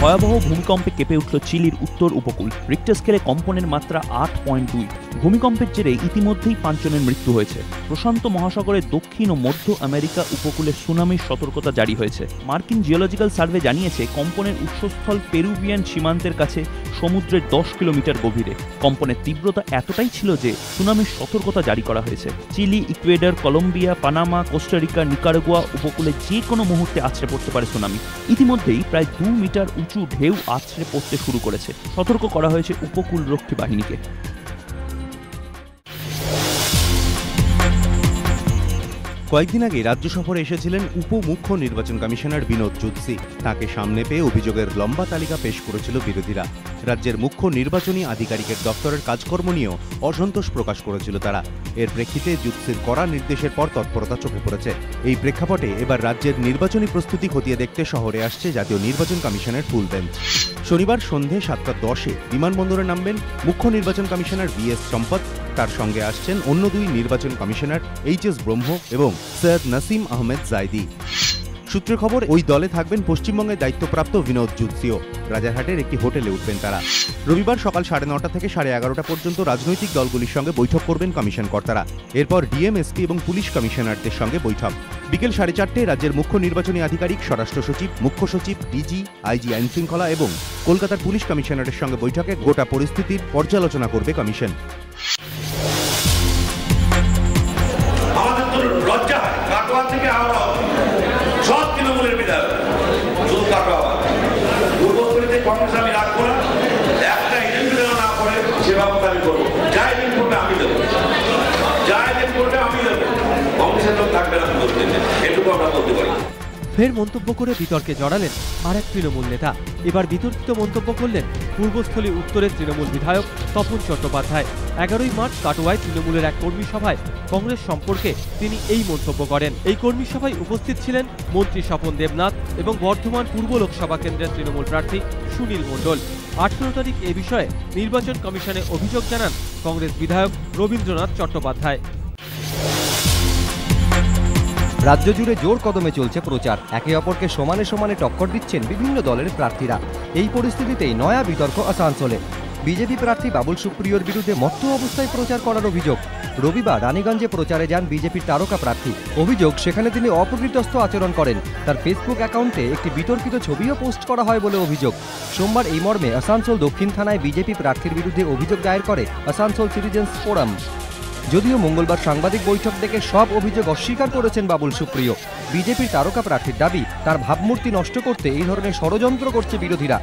ভয়াবহ ভূমিকম্পে কেঁপে উঠল চিলির উত্তর উপকূল। রিক্টার স্কেলে কম্পনের মাত্রা আট পয়েন্ট দুই। ভূমিকম্পের জেরে ইতিমধ্যেই পাঁচজনের মৃত্যু হয়েছে। প্রশান্ত মহাসাগরের দক্ষিণ ও মধ্য আমেরিকা উপকূলে সুনামির সতর্কতা জারি হয়েছে। মার্কিন জিওলজিক্যাল সার্ভে জানিয়েছে, কম্পনের উৎসস্থল পেরুভিয়ান সীমান্তের কাছে সমুদ্রের দশ কিলোমিটার গভীরে। কম্পনের তীব্রতা এতটাই ছিল যে সুনামির সতর্কতা জারি করা হয়েছে। Chile, Ecuador, Colombia, Panama, Costa Rica, Nicaragua উপকূলে যে কোনো মুহূর্তে আছড়ে পড়তে পারে সুনামি। ইতিমধ্যেই প্রায় দু মিটার উঁচু ঢেউ আছড়ে পড়তে শুরু করেছে। সতর্ক করা হয়েছে উপকূল রক্ষী বাহিনীকে। কয়েকদিন আগে রাজ্য সফরে এসেছিলেন উপমুখ্য নির্বাচন কমিশনার বিনোদ জুৎসি তাকে সামনে পেয়ে অভিযোগের লম্বা তালিকা পেশ করেছিল বিরোধীরা। রাজ্যের মুখ্য নির্বাচনী আধিকারিকের দপ্তরের কাজকর্ম নিয়েও অসন্তোষ প্রকাশ করেছিল তারা। এর প্রেক্ষিতে জুৎসির কড়া নির্দেশের পর তৎপরতা চোখে পড়েছে। এই প্রেক্ষাপটে এবার রাজ্যের নির্বাচনী প্রস্তুতি খতিয়ে দেখতে শহরে আসছে জাতীয় নির্বাচন কমিশনের ফুল বেঞ্চ। শনিবার সন্ধে সাতটা দশে বিমানবন্দরে নামবেন মুখ্য নির্বাচন কমিশনার বি এস সম্পত তার সঙ্গে আসছেন অন্য দুই নির্বাচন কমিশনার এইচ এস ব্রহ্ম এবং সৈয়দ নাসিম আহমেদ জাইদি। সূত্রে খবর, ওই দলে থাকবেন পশ্চিমবঙ্গের দায়িত্বপ্রাপ্ত বিনোদ জুৎসিও রাজারহাটের একটি হোটেলে উঠবেন তারা। রবিবার সকাল সাড়ে নটা থেকে সাড়ে এগারোটা পর্যন্ত রাজনৈতিক দলগুলির সঙ্গে বৈঠক করবেন কমিশন কর্তারা। এরপর ডিএমএসপি এবং পুলিশ কমিশনারদের সঙ্গে বৈঠক। বিকেল সাড়ে চারটে রাজ্যের মুখ্য নির্বাচনী আধিকারিক, স্বরাষ্ট্র সচিব, মুখ্য সচিব, ডিজি, আইজি আইন শৃঙ্খলা এবং কলকাতার পুলিশ কমিশনারের সঙ্গে বৈঠকে গোটা পরিস্থিতির পর্যালোচনা করবে কমিশন। করে সে ব্যবস্থা আমি করব। যাই দিন করবে, আমি দেবো। যাই দিন করবে, আমি দেবো। কংগ্রেসের লোক থাকবে না এটুকু আমরা ফের মন্তব্য করে বিতর্কে জড়ালেন আর এক তৃণমূল নেতা। এবার বিতর্কিত মন্তব্য করলেন পূর্বস্থলী উত্তরের তৃণমূল বিধায়ক তপন চট্টোপাধ্যায়। এগারোই মার্চ কাটোয়ায় তৃণমূলের এক কর্মী সভায় কংগ্রেস সম্পর্কে তিনি এই মন্তব্য করেন। এই কর্মী সভায় উপস্থিত ছিলেন মন্ত্রী স্বপন দেবনাথ এবং বর্ধমান পূর্ব লোকসভা কেন্দ্রের তৃণমূল প্রার্থী সুনীল মণ্ডল। আঠেরো তারিখ এ বিষয়ে নির্বাচন কমিশনে অভিযোগ জানান কংগ্রেস বিধায়ক রবীন্দ্রনাথ চট্টোপাধ্যায়। রাজ্য জুড়ে জোর কদমে চলছে প্রচার। একে অপরকে সমানে সমানে টক্কর দিচ্ছেন বিভিন্ন দলের প্রার্থীরা। এই পরিস্থিতিতেই নয়া বিতর্ক আসানসোলে। বিজেপি প্রার্থী বাবুল সুপ্রিয়র বিরুদ্ধে মত্ত অবস্থায় প্রচার করার অভিযোগ। রবিবার রানীগঞ্জে প্রচারে যান বিজেপির তারকা প্রার্থী। অভিযোগ, সেখানে তিনি অপ্রকৃতস্থ আচরণ করেন। তার ফেসবুক অ্যাকাউন্টে একটি বিতর্কিত ছবিও পোস্ট করা হয় বলে অভিযোগ। সোমবার এই মর্মে আসানসোল দক্ষিণ থানায় বিজেপি প্রার্থীর বিরুদ্ধে অভিযোগ দায়ের করে আসানসোল সিটিজেন্স ফোরাম। যদিও মঙ্গলবার সাংবাদিক বৈঠক থেকে সব অভিযোগ অস্বীকার করেছেন বাবুল সুপ্রিয়। বিজেপির তারকা প্রার্থীর দাবি, তার ভাবমূর্তি নষ্ট করতে এই ধরনের ষড়যন্ত্র করছে বিরোধীরা।